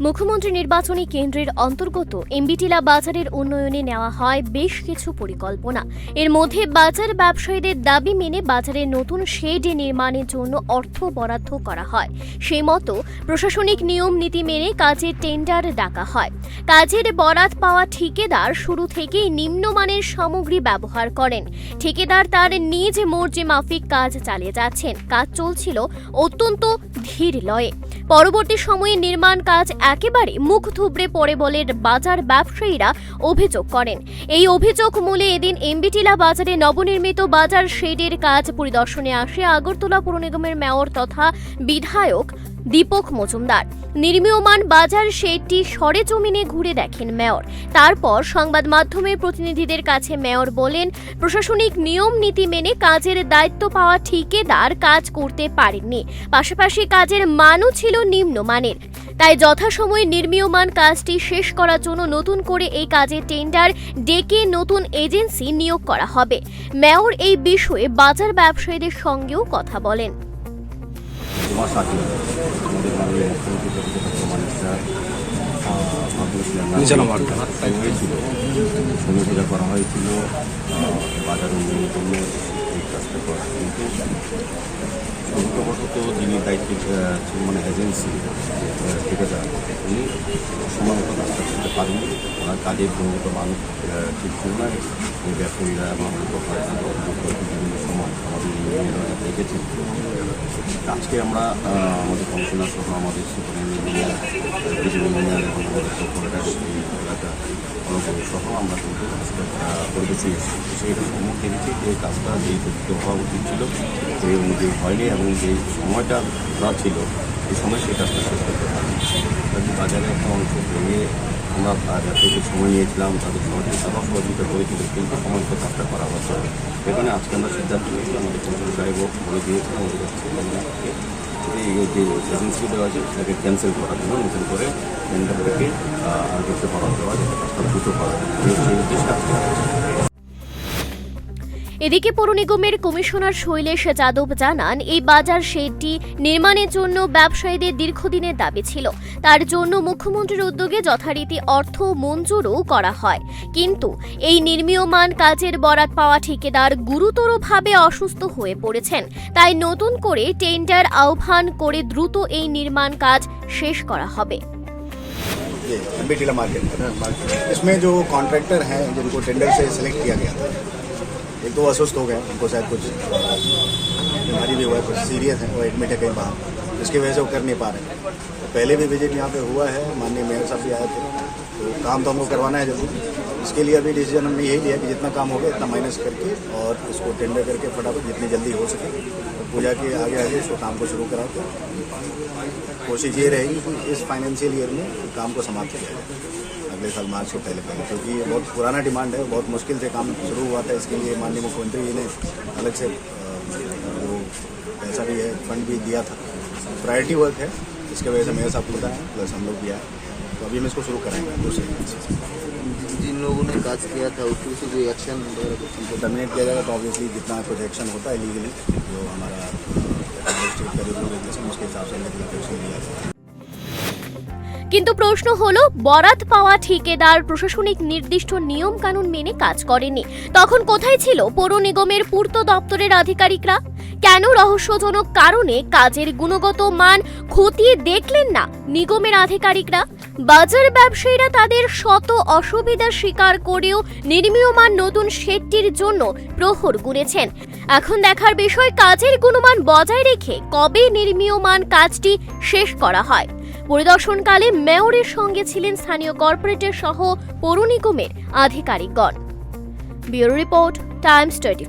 মুখ্যমন্ত্রী নির্বাচনী কেন্দ্রের অন্তর্গত এমবিটিলা বাজারের উন্নয়নে নেওয়া হয় বেশ কিছু পরিকল্পনা। এর মধ্যে বাজার ব্যবসায়ীদের দাবি মেনে বাজারে নতুন শেড নির্মাণের জন্য অর্থ বরাদ্দ করা হয়। সেই মতো প্রশাসনিক নিয়ম নীতি মেনে কাজের টেন্ডার ডাকা হয়। কাজের বরাত পাওয়া ঠিকাদার শুরু থেকেই নিম্নমানের সামগ্রী ব্যবহার করেন। ঠিকাদার তার নিজ মর্জি মাফিক কাজ চালিয়ে যাচ্ছেন। কাজ চলছিল অত্যন্ত ধীর লয়ে পরবর্তী সময়ে নির্মাণ কাজ একেবারে মুখ থুবড়ে পড়ে বলে বাজার ব্যবসায়ীরা অভিযোগ করেন। এই অভিযোগ মূলে এদিন এমবিটিলা বাজারে নবনির্মিত বাজার শেডের কাজ পরিদর্শনে আসে। আগরতলা পুর নিগমের মেয়র তথা বিধায়ক দীপক মজুমদার। নির্মীয়মান বাজার শেডটি সরেজমিনে ঘুরে দেখেন মেয়র। তারপর সংবাদ মাধ্যমের প্রতিনিধিদের কাছে মেয়র বলেন, প্রশাসনিক নিয়ম নীতি মেনে কাজের দায়িত্ব পাওয়া ঠিকাদার কাজ করতে পারেননি। পাশাপাশি কাজের মানও ছিল নিম্নমানের। তাই যথাসময়ে নির্মীয়মান কাজটি শেষ করার জন্য নতুন করে এই কাজের টেন্ডার ডেকে নতুন এজেন্সি নিয়োগ করা হবে। মেয়র এই বিষয়ে বাজার ব্যবসায়ীদের সঙ্গেও কথা বলেন। তোমার সাথী আমাদের মাননীয় মুখ্যমন্ত্রী নিচে নামার। হয়েছিল সময় পূজা করা হয়েছিল বাজার উন্নয়নের জন্য এই কাজটা করা কিন্তু দুর্ভাগ্যবশত যিনি দায়িত্বে মানে এজেন্সি ঠিকাদার উনি সময় মতো কাজটা করতে পারেননি ওনার কাজের গুণগত মান ঠিক ছিল না ব্যবসায়ীরা আমার হয় বিভিন্ন সময় আমাদের ইঞ্জিনিয়াররা দেখেছেন আজকে আমরা আমাদের কমিশনার সহ আমাদের সুপারিনটেন্ডেন্ট সহ আমরা কিন্তু পরিবেশে সেইটা সম্মুখে এনেছি যে কাজটা যে হওয়া উচিত ছিল, সেই অনুযায়ী হয়নি এবং যে সময়টা ধরা ছিল এই সময় সেই কাজটা শেষ করতে পারিনি। বাজারে একটা অংশ ভেঙে আমরা যাত্রীদের সময় নিয়েছিলাম, তাদের সমাজে সভা সহযোগিতা করেছিল কিন্তু সময় কাজটা করা হচ্ছে। এখানে আজকে আমরা সিদ্ধান্ত নিয়েছি, আমাদের কমিশন সাহেবও বলে দিয়েছেন, আমাদের এই যে এজেন্সি দেওয়া আছে, সেটাকে ক্যান্সেল করার জন্য নতুন করে টেন্ডারটাকে আর করতে পারা দেওয়া যাতে কাজটা দ্রুত করা সেই উদ্দেশ্যে আজকে। এদিকে পৌর নিগমের কমিশনার শৈলেশ যাদব জানান এই বাজার শেডটি নির্মাণের জন্য ব্যবসায়ীদের দীর্ঘদিনের দাবি ছিল তার জন্য মুখ্যমন্ত্রীর উদ্যোগে যথারীতি অর্থ মঞ্জুরও করা হয় কিন্তু এই নির্মীয়মান কাজের বরাত পাওয়া ঠিকাদার গুরুতরভাবে অসুস্থ হয়ে পড়েছেন তাই নতুন করে টেন্ডার আহ্বান করে দ্রুত এই নির্মাণ কাজ শেষ করা হবে ये एम्बेटिला मार्केट इसमें जो कॉन्ट्रैक्टर हैं जिनको टेंडर से सिलेक्ट किया गया था एक तो अस्वस्थ हो गए, उनको शायद कुछ बीमारी भी हुआ है, कुछ सीरियस है, वो एडमिट है कहीं बाहर जिसकी वजह से वो कर नहीं पा रहे तो पहले भी विज़िट यहाँ पे हुआ है, माननीय मेयर साहब भी आए थे तो काम तो हमको करवाना है ज़रूर इसके लिए अभी डिसीज़न हमने यही लिया कि जितना काम हो गया, इतना माइनस करके और इसको टेंडर करके फटाफट जितनी जल्दी हो सके तो पूजा के आगे आगे इसको काम को शुरू करा के कोशिश ये रहेगी कि इस फाइनेंशियल ईयर में काम को समाप्त किया जाए। अगले साल मार्च से पहले पहले क्योंकि ये बहुत पुराना डिमांड है बहुत मुश्किल से काम शुरू हुआ था इसके लिए माननीय मुख्यमंत्री जी ने अलग से वो पैसा भी है फंड भी दिया था। प्रायोरिटी वर्क है इसके वजह से मेरे साथ खुदा है प्लस हम लोग भी आए तो अभी हम इसको शुरू कराएँगे दूसरे जिन लोगों ने काज किया था उसके से जो एक्शन उनको टर्मिनेट किया जाएगा तो ऑब्वियसली जितना कुछ एक्शन होता है लीगली जो हमारा उसके हिसाब से लिया কিন্তু প্রশ্ন হলো, বরাত পাওয়া ঠিকাদার প্রশাসনিক নির্দিষ্ট নিয়ম কানুন মেনে কাজ করেনি। তখন কোথায় ছিল পৌর নিগমের পূর্ত দপ্তরের আধিকারিকরা? কেন রহস্যজনক কারণে কাজের গুণগত মান খতিয়ে দেখলেন না নিগমের আধিকারিকরা? বাজার ব্যবসায়ীরা তাদের শত অসুবিধা স্বীকার করেও নির্মীয়মান নতুন শেডটির জন্য প্রহর গুনেছেন। এখন দেখার বিষয়, কাজের গুণমান বজায় রেখে কবে নির্মীয়মান কাজটি শেষ করা হয়? পরিদর্শনকালে মেয়রের সঙ্গে ছিলেন স্থানীয় কর্পোরেটের সহ পৌর নিগমের আধিকারিকগণ। Bureau report Times Twenty